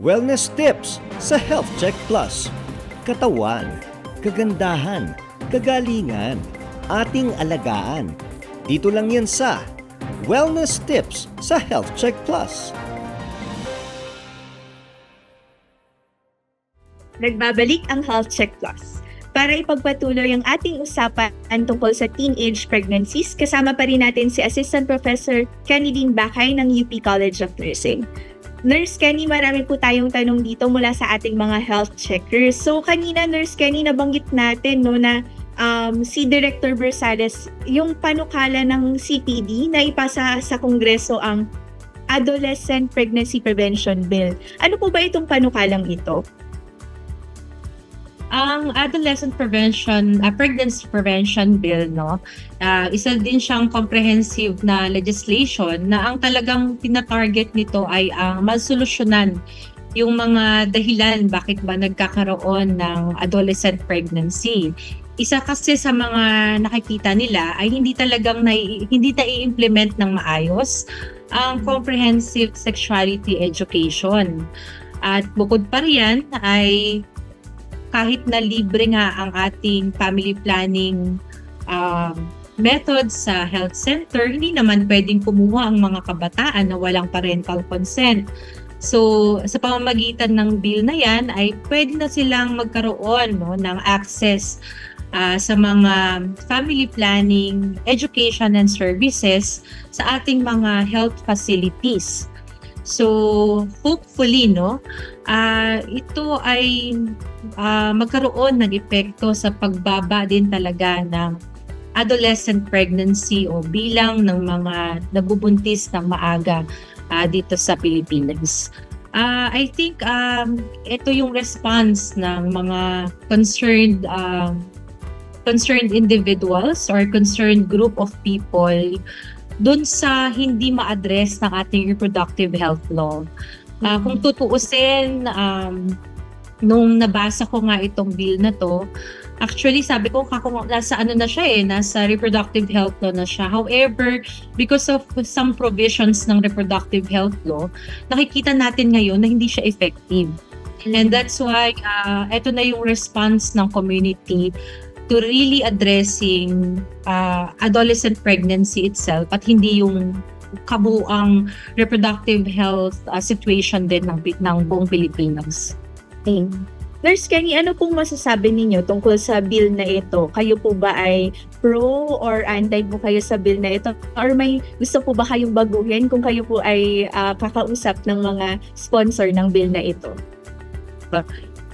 Wellness tips sa Health Check Plus. Katawan, kagandahan, kagalingan, ating alagaan. Dito lang yan sa Wellness tips sa Health Check Plus. Nagbabalik ang Health Check Plus para ipagpatuloy ang ating usapan tungkol sa teenage pregnancies. Kasama pa rin natin si Assistant Professor Kennedy Bakay ng UP College of Nursing. Nurse Kenny, marami po tayong tanong dito mula sa ating mga health checkers. So kanina Nurse Kenny, nabanggit natin no na um, si Director Bersales, yung panukala ng CPD na ipasa sa Kongreso ang Adolescent Pregnancy Prevention Bill. Ano po ba itong panukalang ito? Ang adolescent prevention, uh, pregnancy prevention bill, no, uh, isa din siyang comprehensive na legislation na ang talagang tinatarget nito ay ang masolusyonan yung mga dahilan bakit ba nagkakaroon ng adolescent pregnancy. Isa kasi sa mga nakikita nila ay hindi talagang na, hindi na i-implement ng maayos ang comprehensive sexuality education. At bukod pa riyan ay kahit na libre nga ang ating family planning um, method sa health center, hindi naman pwedeng kumuha ang mga kabataan na walang parental consent. So, sa pamamagitan ng bill na yan, ay pwede na silang magkaroon no, ng access uh, sa mga family planning, education and services sa ating mga health facilities. So, hopefully, no, uh, ito ay uh, magkaroon ng epekto sa pagbaba din talaga ng adolescent pregnancy o bilang ng mga nabubuntis ng maaga uh, dito sa Pilipinas. Uh, I think um, ito yung response ng mga concerned uh, concerned individuals or concerned group of people dun sa hindi ma-address ng ating reproductive health law. Uh, kung tutuusin, um, nung nabasa ko nga itong bill na to, actually sabi ko kako nasa ano na siya eh, nasa reproductive health law na siya. However, because of some provisions ng reproductive health law, nakikita natin ngayon na hindi siya effective. And that's why uh, ito na yung response ng community to really addressing uh, adolescent pregnancy itself at hindi yung kabuang reproductive health uh, situation din ng, ng buong Pilipinas. Okay. Nurse Kenny, ano pong masasabi ninyo tungkol sa bill na ito? Kayo po ba ay pro or anti po kayo sa bill na ito? Or may gusto po ba kayong baguhin kung kayo po ay uh, kakausap ng mga sponsor ng bill na ito?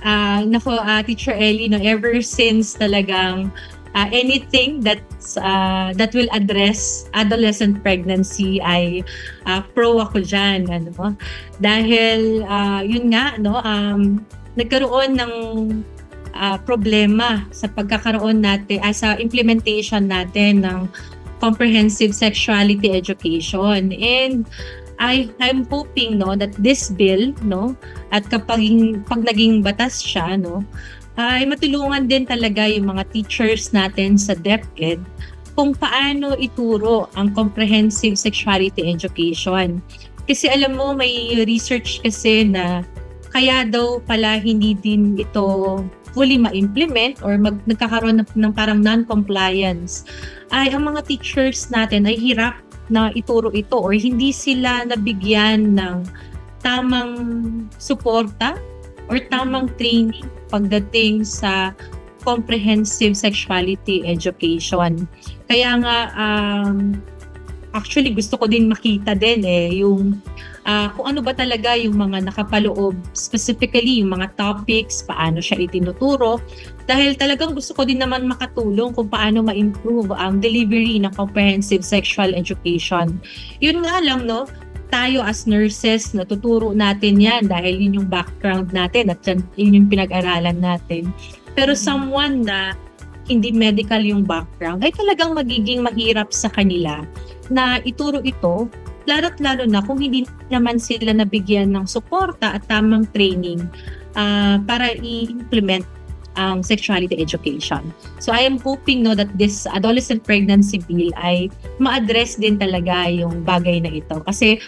Uh, nako, uh, Teacher Ellie, no, ever since talagang uh, anything that uh, that will address adolescent pregnancy ay uh, pro ako diyan ano dahil uh, yun nga no um, nagkaroon ng uh, problema sa pagkakaroon natin uh, sa implementation natin ng comprehensive sexuality education. And I I'm hoping no that this bill no at kapag pag naging batas siya no ay matulungan din talaga yung mga teachers natin sa DepEd kung paano ituro ang comprehensive sexuality education. Kasi alam mo, may research kasi na kaya daw pala hindi din ito fully ma-implement or mag, nagkakaroon ng, ng parang non-compliance ay ang mga teachers natin ay hirap na ituro ito or hindi sila nabigyan ng tamang suporta or tamang training pagdating sa comprehensive sexuality education. Kaya nga, um, actually gusto ko din makita din eh, yung uh, kung ano ba talaga yung mga nakapaloob, specifically yung mga topics, paano siya itinuturo. Dahil talagang gusto ko din naman makatulong kung paano ma-improve ang delivery ng comprehensive sexual education. Yun nga lang, no? tayo as nurses, natuturo natin yan dahil yun yung background natin at yun yung pinag-aralan natin. Pero mm-hmm. someone na hindi medical yung background, ay talagang magiging mahirap sa kanila na ituro ito, lalo't lalo na kung hindi naman sila nabigyan ng suporta at tamang training uh, para i-implement ang um, sexuality education. So I am hoping no that this adolescent pregnancy bill ay ma-address din talaga yung bagay na ito kasi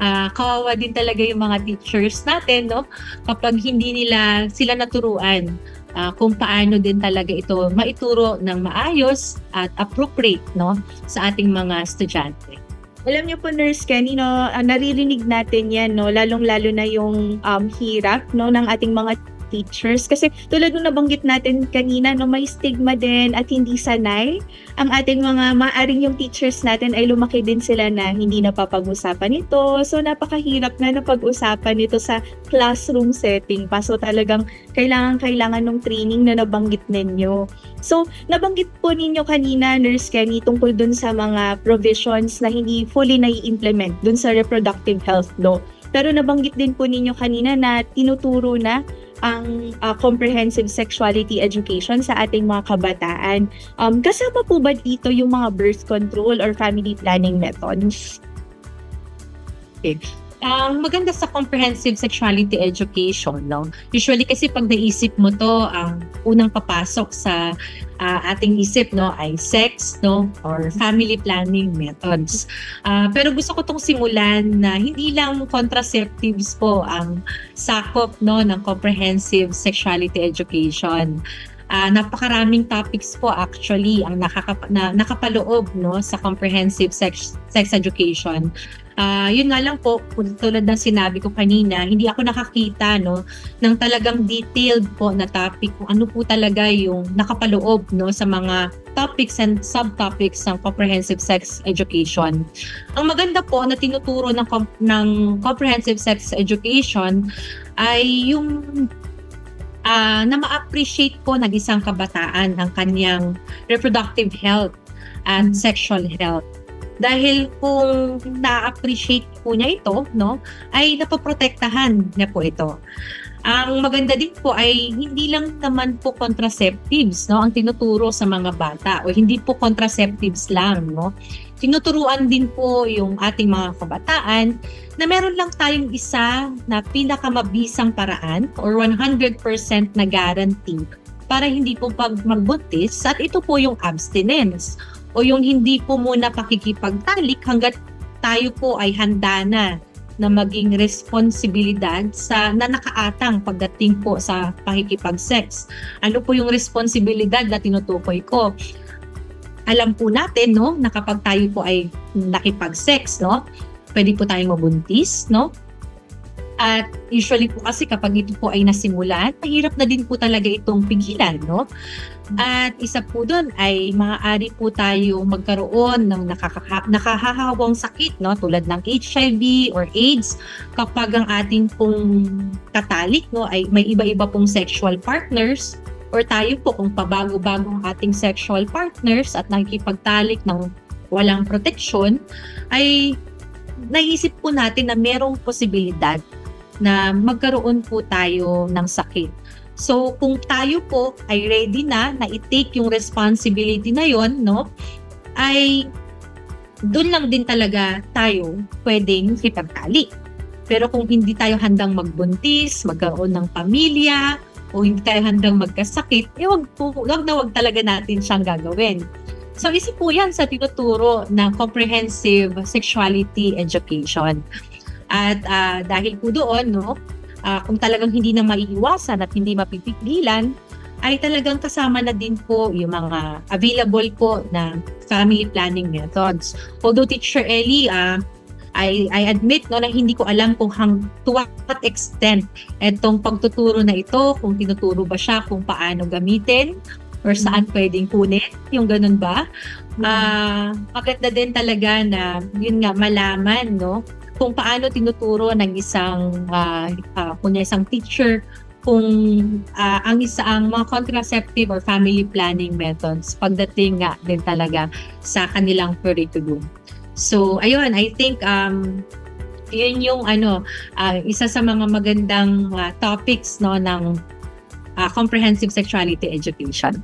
ah, kawawa din talaga yung mga teachers natin, no? Kapag hindi nila sila naturuan ah, kung paano din talaga ito maituro ng maayos at appropriate, no? Sa ating mga estudyante. Alam niyo po, Nurse Kenny, no, ah, naririnig natin yan, no, lalong-lalo na yung um, hirap no, ng ating mga teachers. Kasi tulad nung nabanggit natin kanina, no, may stigma din at hindi sanay ang ating mga maaring yung teachers natin ay lumaki din sila na hindi napapag-usapan ito. So napakahirap na napag-usapan ito sa classroom setting pa. So talagang kailangan-kailangan ng training na nabanggit ninyo. So, nabanggit po ninyo kanina, Nurse Kenny, tungkol dun sa mga provisions na hindi fully nai-implement dun sa reproductive health law. Pero nabanggit din po ninyo kanina na tinuturo na ang uh, comprehensive sexuality education sa ating mga kabataan. Um, kasama po ba dito yung mga birth control or family planning methods? Ang maganda sa comprehensive sexuality education, no? Usually kasi pag naisip mo to, ang unang papasok sa ah, ating isip, no, ay sex, no, or family planning methods. Ah, pero gusto ko tong simulan na hindi lang contraceptives po ang sakop, no, ng comprehensive sexuality education. Ah, napakaraming topics po actually ang nakakap- na, nakapaloob no sa comprehensive sex sex education. Ah, yun nga lang po, tulad ng sinabi ko kanina, hindi ako nakakita no ng talagang detailed po na topic kung ano po talaga yung nakapaloob no sa mga topics and subtopics ng comprehensive sex education. Ang maganda po na tinuturo ng ng comprehensive sex education ay yung ah, na ma-appreciate po ng isang kabataan ang kanyang reproductive health and sexual health. Dahil kung na-appreciate po niya ito, no, ay napoprotektahan niya po ito. Ang maganda din po ay hindi lang naman po contraceptives no ang tinuturo sa mga bata o hindi po contraceptives lang no. Tinuturuan din po yung ating mga kabataan na meron lang tayong isa na pinakamabisang paraan or 100% na guarantee para hindi po pag magbuntis at ito po yung abstinence o yung hindi po muna pakikipagtalik hanggat tayo po ay handa na na maging responsibilidad sa na nakaatang pagdating po sa pakikipag-sex. Ano po yung responsibilidad na tinutukoy ko? Alam po natin no na kapag tayo po ay nakipag-sex no, pwede po tayong mabuntis no. At usually po kasi kapag ito po ay nasimulan, mahirap na din po talaga itong pigilan, no? At isa po doon ay maaari po tayo magkaroon ng nakaka- nakahahawang sakit, no? Tulad ng HIV or AIDS kapag ang ating pong katalik, no, ay may iba-iba pong sexual partners or tayo po kung pabago-bago ang ating sexual partners at nakikipagtalik ng walang proteksyon, ay naisip po natin na merong posibilidad na magkaroon po tayo ng sakit. So, kung tayo po ay ready na na i-take yung responsibility na yon, no, ay doon lang din talaga tayo pwedeng ipagtali. Pero kung hindi tayo handang magbuntis, magkaroon ng pamilya, o hindi tayo handang magkasakit, eh wag, po, wag na wag talaga natin siyang gagawin. So, isa po yan sa tinuturo ng comprehensive sexuality education. At ah, dahil po doon, no, ah, kung talagang hindi na maiiwasan at hindi mapipigilan, ay talagang kasama na din po yung mga available po na family planning methods. Although Teacher Ellie, ah, I, I admit no, na hindi ko alam kung hang, to what extent itong pagtuturo na ito, kung tinuturo ba siya, kung paano gamitin, or saan pwedeng kunin, yung ganun ba? Ah, maganda din talaga na yun nga malaman no kung paano tinuturo ng isang uh, uh, kunya isang teacher kung ah, ang isa ang mga contraceptive or family planning methods pagdating nga din talaga sa kanilang curriculum. So ayun, I think um yun yung ano ah, isa sa mga magandang ah, topics no ng ah, comprehensive sexuality education.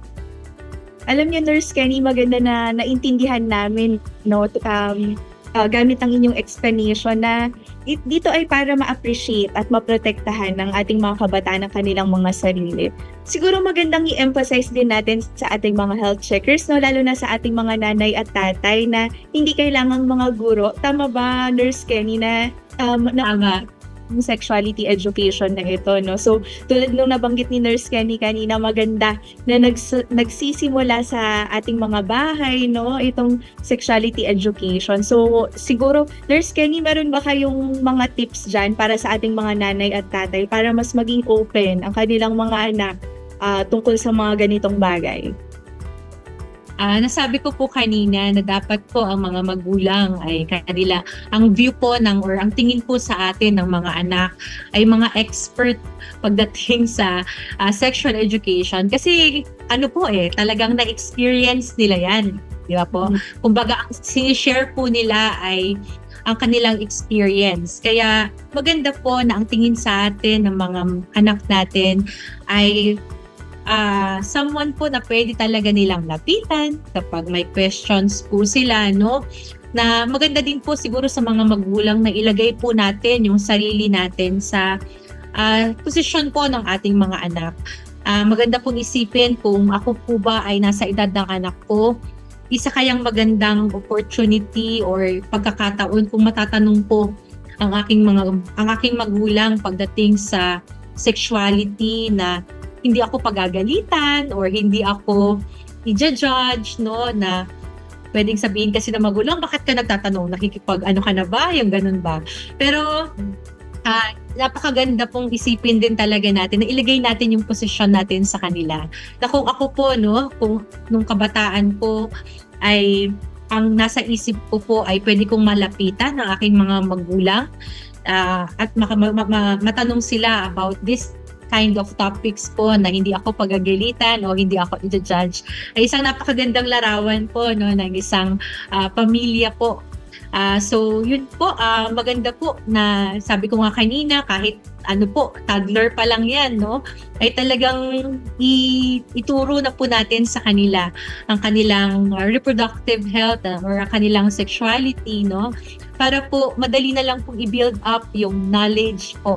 Alam niyo, Nurse Kenny, maganda na naintindihan namin, no, um, uh, gamit ang inyong explanation na it, dito ay para ma-appreciate at maprotektahan ng ating mga kabataan ng kanilang mga sarili. Siguro magandang i-emphasize din natin sa ating mga health checkers, no, lalo na sa ating mga nanay at tatay na hindi kailangang mga guro. Tama ba, Nurse Kenny, na um, na Tama. Sexuality education na ito, no? So, tulad nung nabanggit ni Nurse Kenny kanina, maganda na nags- nagsisimula sa ating mga bahay, no? Itong sexuality education. So, siguro, Nurse Kenny, meron ba kayong mga tips dyan para sa ating mga nanay at tatay para mas maging open ang kanilang mga anak ah, tungkol sa mga ganitong bagay? Ah, nasabi ko po kanina na dapat po ang mga magulang ay kanila ang view po ng or ang tingin po sa atin ng mga anak ay mga expert pagdating sa ah, sexual education. Kasi ano po eh talagang na-experience nila yan di ba po? Kumbaga ang sinishare po nila ay ang kanilang experience. Kaya maganda po na ang tingin sa atin ng mga anak natin ay ah someone po na pwede talaga nilang lapitan kapag may questions po sila, no? Na maganda din po siguro sa mga magulang na ilagay po natin yung sarili natin sa ah, posisyon po ng ating mga anak. Ah, maganda pong isipin kung ako po ba ay nasa edad ng anak ko, isa kayang magandang opportunity or pagkakataon kung matatanong po ang aking mga ang aking magulang pagdating sa sexuality na hindi ako pagagalitan or hindi ako i-judge, no, na pwedeng sabihin kasi na magulang, bakit ka nagtatanong? Nakikipag ano ka na ba? Yung ganun ba? Pero, ah, napakaganda pong isipin din talaga natin na ilagay natin yung posisyon natin sa kanila. Na kung ako po, no, kung nung kabataan ko ay ang nasa isip ko po ay pwede kong malapitan ng aking mga magulang ah, at maka- ma- ma- matanong sila about this kind of topics po na hindi ako pagagalitan o hindi ako i-judge ay isang napakagandang larawan po no ng isang ah, pamilya po. Ah, so yun po ah, maganda po na sabi ko nga kanina kahit ano po toddler pa lang yan no ay talagang i- ituro na po natin sa kanila ang kanilang reproductive health ah, or ang kanilang sexuality no para po madali na lang po i-build up yung knowledge po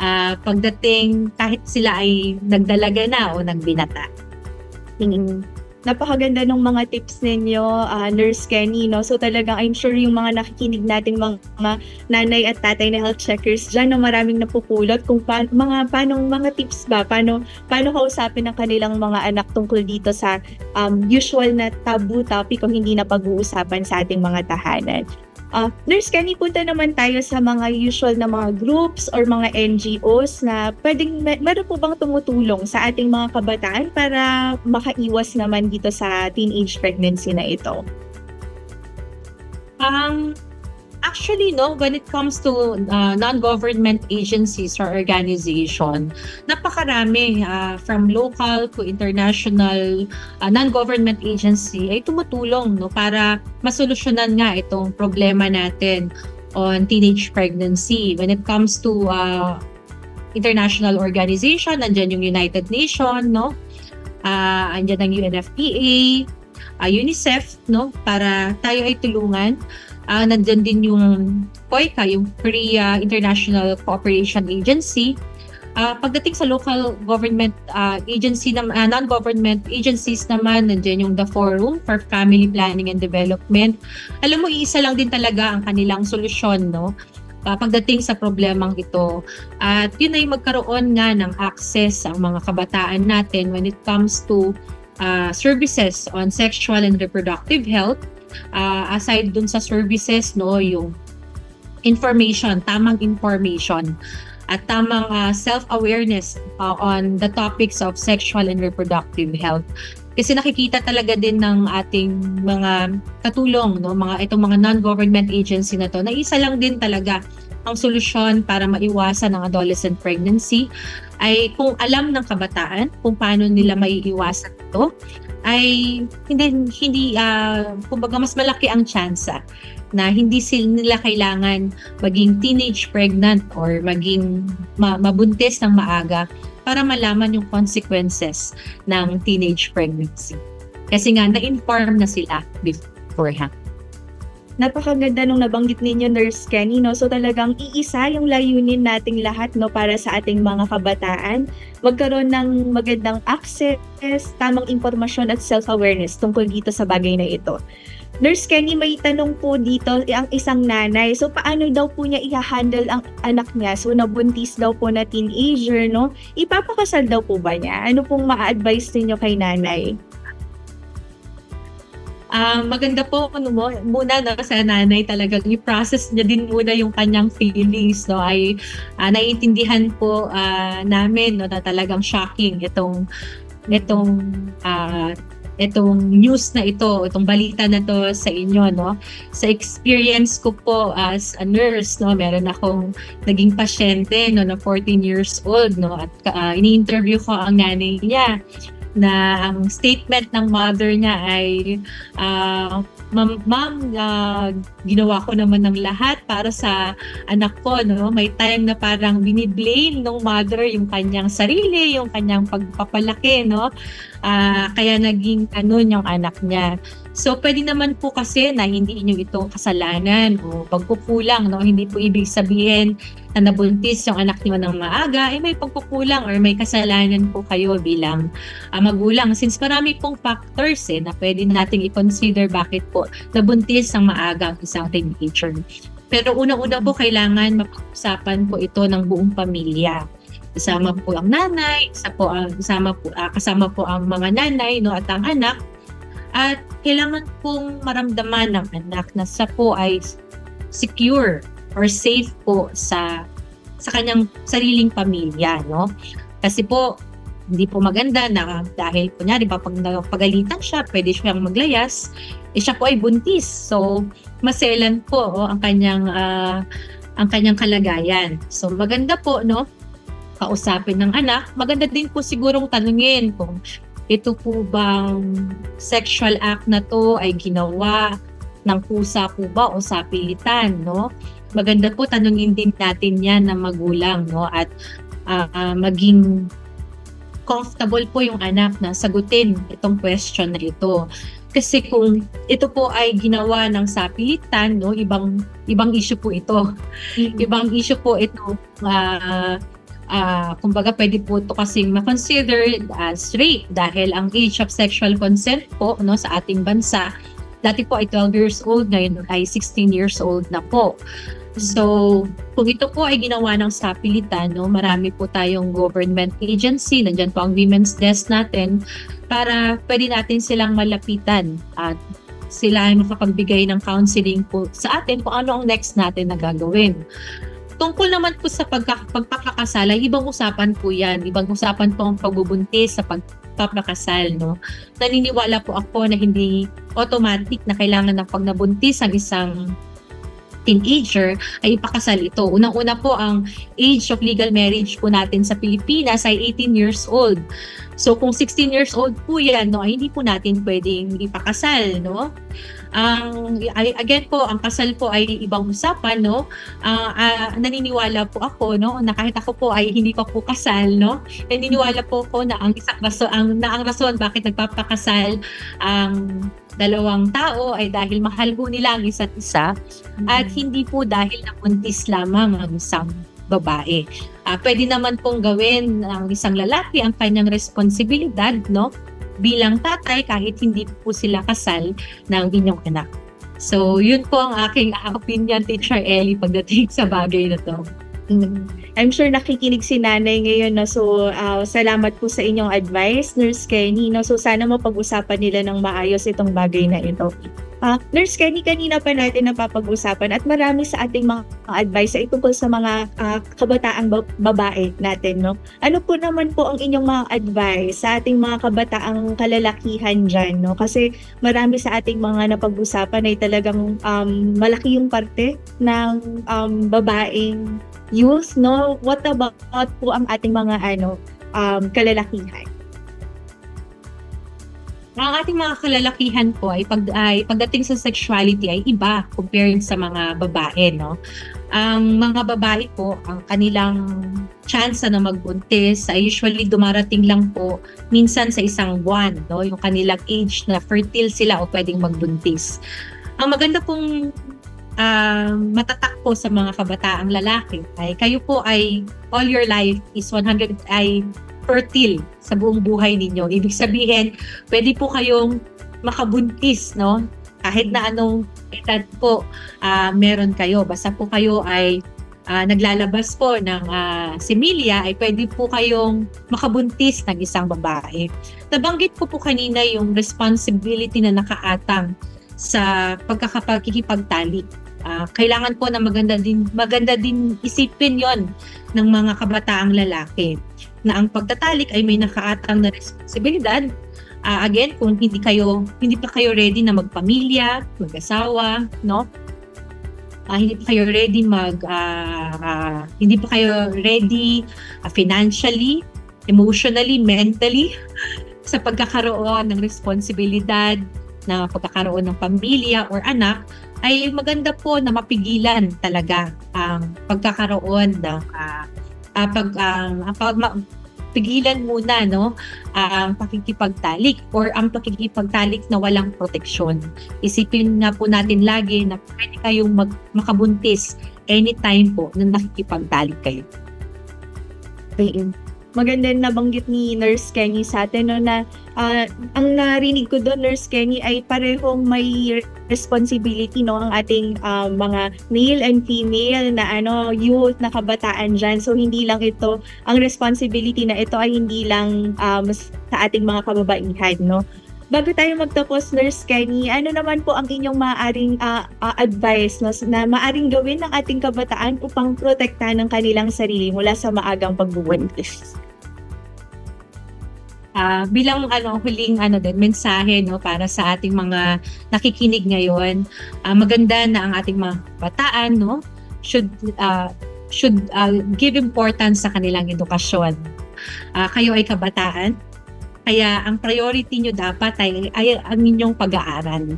ah, pagdating kahit sila ay nagdalaga na o nagbinata. Mm. Napakaganda ng mga tips ninyo, ah, Nurse Kenny, no? So talagang I'm sure yung mga nakikinig nating mga, mga nanay at tatay na health checkers dyan, no, maraming napupulot kung pa, mga, paano, mga tips ba, paano, paano kausapin ng kanilang mga anak tungkol dito sa um, usual na taboo topic kung hindi na pag-uusapan sa ating mga tahanan. Ah, Nurse Kenny, punta naman tayo sa mga usual na mga groups or mga NGOs na pwedeng, mer- meron po bang tumutulong sa ating mga kabataan para makaiwas naman dito sa teenage pregnancy na ito? Um, actually, no, when it comes to uh, non-government agencies or organization, napakarami uh, from local to international uh, non-government agency ay tumutulong no para masolusyonan nga itong problema natin on teenage pregnancy. When it comes to uh, international organization, nandiyan yung United Nations, no? Uh, andyan ang UNFPA, uh, UNICEF, no? Para tayo ay tulungan Ah, nandyan din yung COICA, yung Korea International Cooperation Agency. Ah, pagdating sa local government ah, agency na ah, non-government agencies naman, nandiyan yung the Forum for Family Planning and Development. Alam mo, iisa lang din talaga ang kanilang solusyon, no? Ah, pagdating sa problemang ito. At yun ay magkaroon nga ng access ang mga kabataan natin when it comes to ah, services on sexual and reproductive health uh, aside dun sa services no yung information tamang information at tamang uh, self-awareness uh, on the topics of sexual and reproductive health. Kasi nakikita talaga din ng ating mga katulong no mga itong mga non-government agency na to na isa lang din talaga ang solusyon para maiwasan ang adolescent pregnancy ay kung alam ng kabataan kung paano nila maiiwasan ito ay hindi hindi uh, kumbaga mas malaki ang tsansa na hindi sila kailangan maging teenage pregnant or maging ma- mabuntis ng maaga para malaman yung consequences ng teenage pregnancy. Kasi nga na-inform na sila beforehand. Napakaganda nung nabanggit ninyo, Nurse Kenny, no? So talagang iisa yung layunin nating lahat, no? Para sa ating mga kabataan. Magkaroon ng magandang access, tamang impormasyon at self-awareness tungkol dito sa bagay na ito. Nurse Kenny, may tanong po dito ang isang nanay. So, paano daw po niya i-handle ang anak niya? So, nabuntis daw po na teenager, no? Ipapakasal daw po ba niya? Ano pong ma-advise ninyo kay nanay? Ah, maganda po ano mo, muna no, sa nanay talaga i-process niya din muna yung kanyang feelings no ay ah, naiintindihan po ah, namin no na talagang shocking itong itong ah, itong news na ito, itong balita na to sa inyo no. Sa experience ko po as a nurse no, meron akong naging pasyente no na 14 years old no at ah, ini-interview ko ang nanay niya na ang statement ng mother niya ay ah, ma'am, ma'am ah, ginawa ko naman ng lahat para sa anak ko no? May time na parang biniblame ng mother yung kanyang sarili yung kanyang pagpapalaki no? Ah, kaya naging ganun yung anak niya so pwede naman po kasi na hindi inyo ito kasalanan o pagkukulang no hindi po ibig sabihin na nabuntis yung anak niyo ng maaga ay may pagkukulang or may kasalanan po kayo bilang ah, magulang since marami pong factors eh na pwede nating i-consider bakit po nabuntis ang maaga ang isang teenager. Pero unang-una po kailangan mapag-usapan po ito ng buong pamilya. Kasama po ang nanay, isa po ang kasama po ah, kasama po ang mga nanay no at ang anak. At kailangan pong maramdaman ng anak na sa po ay secure or safe po sa sa kanyang sariling pamilya, no? Kasi po hindi po maganda na dahil kunyari ba pag napagalitan siya, pwede siyang maglayas, eh siya po ay buntis. So, maselan po oh, ang kanyang ah, ang kanyang kalagayan. So, maganda po no kausapin ng anak. Maganda din po sigurong tanungin kung ito po bang sexual act na to ay ginawa ng pusa po ba o sa pilitan, no? Maganda po tanungin din natin yan na magulang, no? At ah, ah, maging comfortable po yung anak na sagutin itong question na ito. Kasi kung ito po ay ginawa ng sapilitan, no, ibang ibang issue po ito. Ibang issue po ito. ah ah, kumbaga pwede po ito kasing ma-consider as rape dahil ang age of sexual consent po no sa ating bansa dati po ay 12 years old ngayon ay 16 years old na po. So, kung ito po ay ginawa ng sapilitan, no, marami po tayong government agency, nandiyan po ang women's desk natin, para pwede natin silang malapitan at sila ay makapagbigay ng counseling po sa atin kung ano ang next natin na gagawin. Tungkol naman po sa pagka, pagpapakasal, ay ibang usapan po yan. Ibang usapan po ang pagbubuntis sa pagpapakasal. No? Naniniwala po ako na hindi automatic na kailangan na pag nabuntis ang isang teenager ay ipakasal ito. Unang-una po ang age of legal marriage po natin sa Pilipinas ay 18 years old. So kung 16 years old po yan, no, ay hindi po natin pwedeng ipakasal, no? Ang ay- again po, ang kasal po ay ibang usapan, no? Ah, ah, naniniwala po ako, no, na kahit ako po ay hindi pa po kasal, no? Naniniwala po ako na ang isang rason, ang na ang rason bakit nagpapakasal ang dalawang tao ay dahil mahal po nila ang isa't isa at hindi po dahil nabuntis lamang ang isang babae. Ah, pwede naman pong gawin ng isang lalaki ang kanyang responsibilidad, no? Bilang tatay kahit hindi po sila kasal ng inyong anak. So, yun po ang aking opinion, Teacher Ellie, pagdating sa bagay na to. Mm. I'm sure nakikinig si nanay ngayon na so ah, salamat po sa inyong advice, Nurse Kenny. No? So sana mapag-usapan nila ng maayos itong bagay na ito. Ah, Nurse Kenny, kanina pa natin napapag-usapan at marami sa ating mga advice ay tungkol sa mga ah, kabataang ba- babae natin. No? Ano po naman po ang inyong mga advice sa ating mga kabataang kalalakihan dyan? No? Kasi marami sa ating mga napag-usapan ay talagang um, malaki yung parte ng um, babaeng youth, no? What about po ang ating mga ano, um, kalalakihan? Ang ating mga kalalakihan po ay, pag, ay pagdating sa sexuality ay iba comparing sa mga babae, no? Ang mga babae po, ang kanilang chance na magbuntis ay usually dumarating lang po minsan sa isang buwan, no? Yung kanilang age na fertile sila o pwedeng magbuntis. Ang maganda pong ah, matatak po sa mga kabataang lalaki ay kayo po ay all your life is 100 ay fertile sa buong buhay ninyo. Ibig sabihin, pwede po kayong makabuntis, no? Kahit na anong edad po ah, meron kayo. Basta po kayo ay ah, naglalabas po ng ah, similya, ay pwede po kayong makabuntis ng isang babae. Nabanggit ko po kanina yung responsibility na nakaatang sa pagkakapagkikipagtalik. Ah, kailangan po na maganda din maganda din isipin 'yon ng mga kabataang lalaki na ang pagtatalik ay may nakaatang na responsibilidad. Ah, again, kung hindi kayo hindi pa kayo ready na magpamilya, mag-asawa, no? Ah, hindi pa kayo ready mag ah, ah, hindi pa kayo ready ah, financially, emotionally, mentally sa pagkakaroon ng responsibilidad na pagkakaroon ng pamilya or anak ay maganda po na mapigilan talaga ang pagkakaroon ng ah, ah, pag ang pag ma- pigilan muna no ang pakikipagtalik or ang pakikipagtalik na walang proteksyon. Isipin nga po natin lagi na pwede kayong mag- makabuntis anytime po na nakikipagtalik kayo. Ayun. Maganda na nabanggit ni Nurse Kenny sa atin no, na ah, ang narinig ko doon, Nurse Kenny, ay parehong may responsibility no ang ating ah, mga male and female na ano youth na kabataan dyan. So hindi lang ito ang responsibility na ito ay hindi lang um, sa ating mga kababaihan no. Bago tayo magtapos, Nurse Kenny, ano naman po ang inyong maaaring ah, ah, advice no, na maaring gawin ng ating kabataan upang protektahan ng kanilang sarili mula sa maagang pagbubuntis? Ah, bilang ano huling ano din mensahe no para sa ating mga nakikinig ngayon. Ah, maganda na ang ating mga bataan no should ah, should ah, give importance sa kanilang edukasyon. Ah, kayo ay kabataan kaya ang priority nyo dapat ay, ay ang inyong pag-aaral.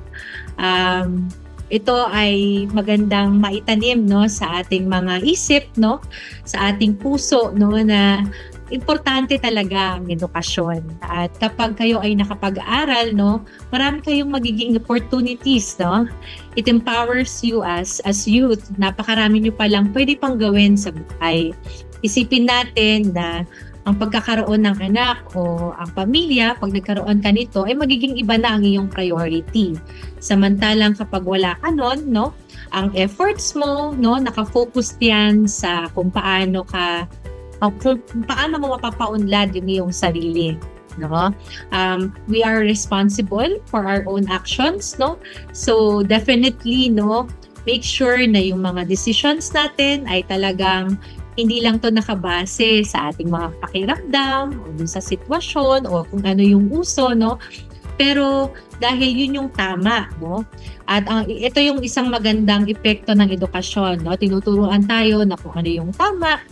Um, ito ay magandang maitanim no sa ating mga isip no sa ating puso no na importante talaga ang edukasyon. At kapag kayo ay nakapag-aral, no, marami kayong magiging opportunities, no? It empowers you as as youth. Napakarami nyo palang pwede pang gawin sa buhay. Isipin natin na ang pagkakaroon ng anak o ang pamilya, pag nagkaroon ka nito, ay magiging iba na ang iyong priority. Samantalang kapag wala ka nun, no, ang efforts mo, no, nakafocus yan sa kung paano ka kung paano mo mapapaunlad yung iyong sarili no? Um we are responsible for our own actions no? So definitely no make sure na yung mga decisions natin ay talagang hindi lang to nakabase sa ating mga pakiramdam o sa sitwasyon o kung ano yung uso no? Pero dahil yun yung tama no? At ang ito yung isang magandang epekto ng edukasyon no? Tinuturuan tayo na kung ano yung tama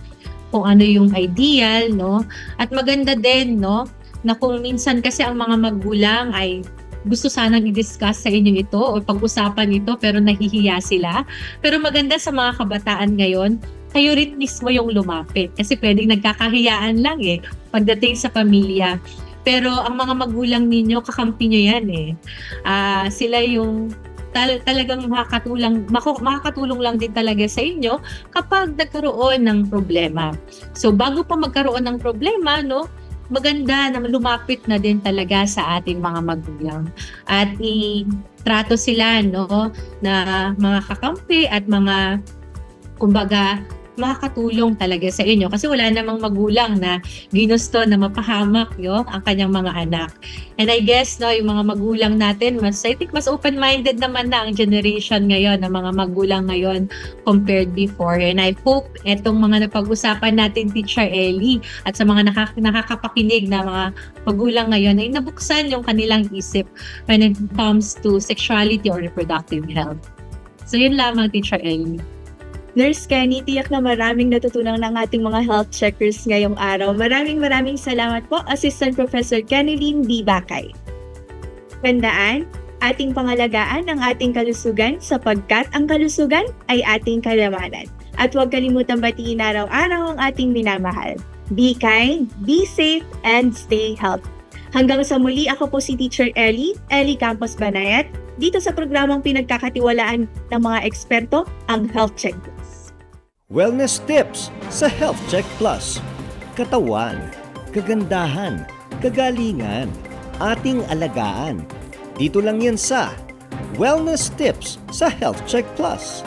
kung ano yung ideal, no? At maganda din, no, na kung minsan kasi ang mga magulang ay gusto sanang i-discuss sa inyo ito o pag-usapan ito pero nahihiya sila. Pero maganda sa mga kabataan ngayon, kayo rin mismo yung lumapit. Kasi pwedeng nagkakahiyaan lang eh pagdating sa pamilya. Pero ang mga magulang ninyo, kakampi nyo yan eh. Ah, sila yung tal- talagang makakatulong, makakatulong lang din talaga sa inyo kapag nagkaroon ng problema. So bago pa magkaroon ng problema, no, maganda na lumapit na din talaga sa ating mga magulang at i-trato sila no na mga kakampi at mga kumbaga makakatulong talaga sa inyo kasi wala namang magulang na ginusto na mapahamak yo ang kanyang mga anak. And I guess no yung mga magulang natin mas I think mas open-minded naman na ang generation ngayon ng mga magulang ngayon compared before. And I hope etong mga napag-usapan natin Teacher Ellie at sa mga nakak- nakakapakinig na mga magulang ngayon ay nabuksan yung kanilang isip when it comes to sexuality or reproductive health. So yun lamang Teacher Ellie. Nurse Kenny, tiyak na maraming natutunan ng ating mga health checkers ngayong araw. Maraming maraming salamat po, Assistant Professor Kennelyn D. Bakay. Tandaan, ating pangalagaan ang ating kalusugan sapagkat ang kalusugan ay ating kalamanan. At huwag kalimutan batiin araw-araw ang ating minamahal. Be kind, be safe, and stay healthy. Hanggang sa muli, ako po si Teacher Ellie, Ellie Campos Banayat, dito sa programang pinagkakatiwalaan ng mga eksperto, ang Health Check Plus. Wellness tips sa Health Check Plus. Katawan, kagandahan, kagalingan, ating alagaan. Dito lang yan sa wellness tips sa Health Check Plus.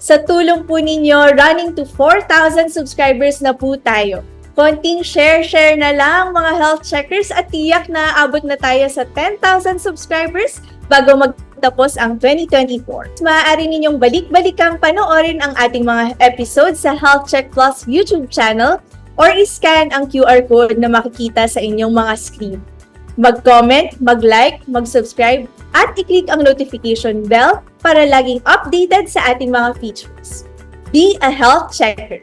Sa tulong po ninyo, running to 4,000 subscribers na po tayo. Konting share-share na lang mga health checkers at tiyak na abot na tayo sa 10,000 subscribers bago magtapos ang 2024. Maaari ninyong balik-balikang panoorin ang ating mga episodes sa Health Check Plus YouTube channel or iscan ang QR code na makikita sa inyong mga screen. Mag-comment, mag-like, mag-subscribe, at i-click ang notification bell para laging updated sa ating mga features. Be a health checker.